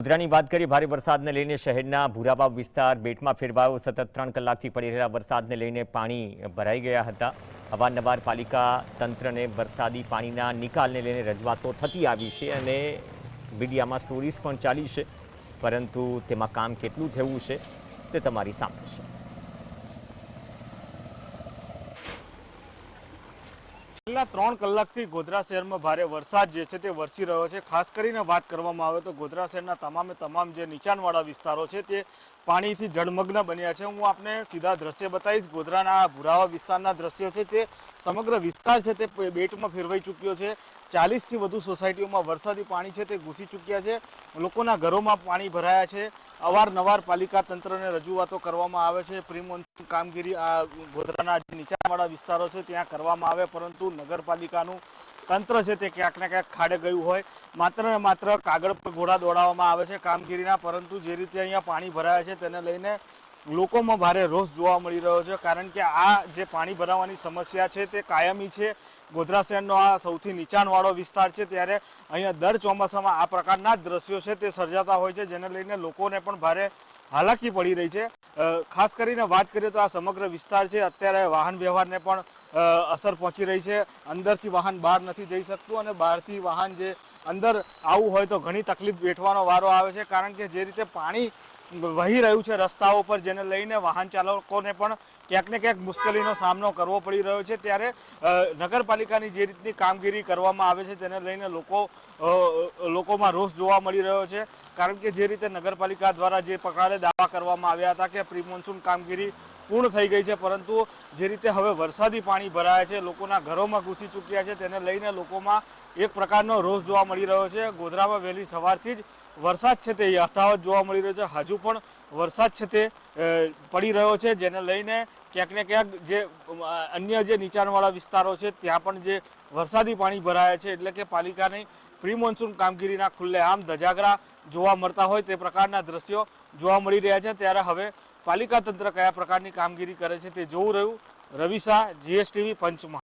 ગોધરાની વાત કરીએ, ભારે વરસાદને લઈને શહેરના ભૂરાબાવ વિસ્તાર બેટમાં ફેરવાયો. સતત ત્રણ કલાકથી પડી રહેલા વરસાદને લઈને પાણી ભરાઈ ગયા હતા. અવારનવાર પાલિકા તંત્રને વરસાદી પાણીના નિકાલને લઈને રજૂઆતો થતી આવી છે અને મીડિયામાં સ્ટોરીઝ પણ ચાલી છે. પરંતુ તેમાં કામ કેટલું થયું છે તે તમારી સામે છે. છેલ્લા ત્રણ કલાકથી ગોધરા શહેરમાં ભારે વરસાદ જે છે તે વરસી રહ્યો છે. ખાસ કરીને વાત કરવામાં આવે તો ગોધરા શહેરના તમામે તમામ જે નીચાણવાળા વિસ્તારો છે તે પાણીથી જળમગ્ન બન્યા છે. હું આપને સીધા દ્રશ્ય બતાવીશ. ગોધરાના ભુરાવા વિસ્તારના દ્રશ્યો છે તે સમગ્ર વિસ્તાર છે તે બેટમાં ફેરવાઈ ચૂક્યો છે. ચાલીસથી વધુ સોસાયટીઓમાં વરસાદી પાણી છે તે ઘૂસી ચૂક્યા છે. લોકોના ઘરોમાં પાણી ભરાયા છે. અવારનવાર પાલિકા તંત્રને રજૂઆતો કરવામાં આવે છે. પ્રિમોન્સૂન કામગીરી આ ગોધરાના જે નીચાણવાળા વિસ્તારો છે ત્યાં કરવામાં આવે, પરંતુ નગરપાલિકાનું તંત્ર છે તે ક્યાંક ને ક્યાંક ખાડે ગયું હોય. માત્ર ને માત્ર કાગળ પર ઘોડા દોડાવવામાં આવે છે કામગીરીના, પરંતુ જે રીતે અહીંયા પાણી ભરાયા છે તેને લઈને લોકોમાં ભારે રોષ જોવા મળી રહ્યો છે કારણ કે આ જે પાણી ભરાવાની સમસ્યા છે તે કાયમી છે. ગોધરા શહેરનો આ સૌથી નીચાણવાળો વિસ્તાર છે ત્યારે અહીંયા દર ચોમાસામાં આ પ્રકારના દ્રશ્યો છે તે સર્જાતા હોય છે જેને લઈને લોકોને પણ ભારે હાલાકી પડી રહી છે. ખાસ કરીને વાત કરીએ તો આ સમગ્ર વિસ્તાર છે અત્યારે વાહન વ્યવહારને પણ અસર પહોંચી રહી છે. અંદરથી વાહન બહાર નથી જઈ શકતું અને બહારથી વાહન જે અંદર આવું હોય તો ઘણી તકલીફ વેઠવાનો વારો આવે છે કારણ કે જે રીતે પાણી વહી રહ્યું છે રસ્તાઓ પર, જેને લઈને વાહન ચાલકોને પણ ક્યાંક ને ક્યાંક મુશ્કેલીનો સામનો કરવો પડી રહ્યો છે. ત્યારે નગરપાલિકાની જે રીતની કામગીરી કરવામાં આવે છે, તેને લઈને લોકો લોકોમાં રોષ જોવા મળી રહ્યો છે. કારણ કે જે રીતે નગરપાલિકા દ્વારા જે પ્રકારે દાવા કરવામાં આવ્યા હતા કે પ્રી મોન્સૂન કામગીરી પૂર્ણ થઈ ગઈ છે, પરંતુ જે રીતે હવે વરસાદી પાણી ભરાયા છે, લોકોના ઘરોમાં ઘૂસી ચૂક્યા છે, તેને લઈને લોકોમાં એક પ્રકારનો રોષ જોવા મળી રહ્યો છે. ગોધરામાં વહેલી સવારથી જ વરસાદ છે તે, યથાવત જોવા મળી રહ્યો છે. હજુ પણ વરસાદ છે તે પડી રહ્યો છે, જેને લઈને ક્યાંક ને ક્યાંક જે અન્ય જે નીચાણવાળા વિસ્તારો છે, ત્યાં પણ જે વરસાદી પાણી ભરાયા છે, એટલે કે પાલિકાની પ્રી મોન્સૂન કામગીરીના ખુલ્લેઆમ ધજાગરા જોવા મળતા હોય તે પ્રકારના દ્રશ્યો જોવા મળી રહ્યા છે. ત્યારે હવે પાલિકા તંત્ર કયા પ્રકારની કામગીરી કરે છે તે જોવું રહ્યું. રવિ શાહ જીએસટીવી પંચમહાલ.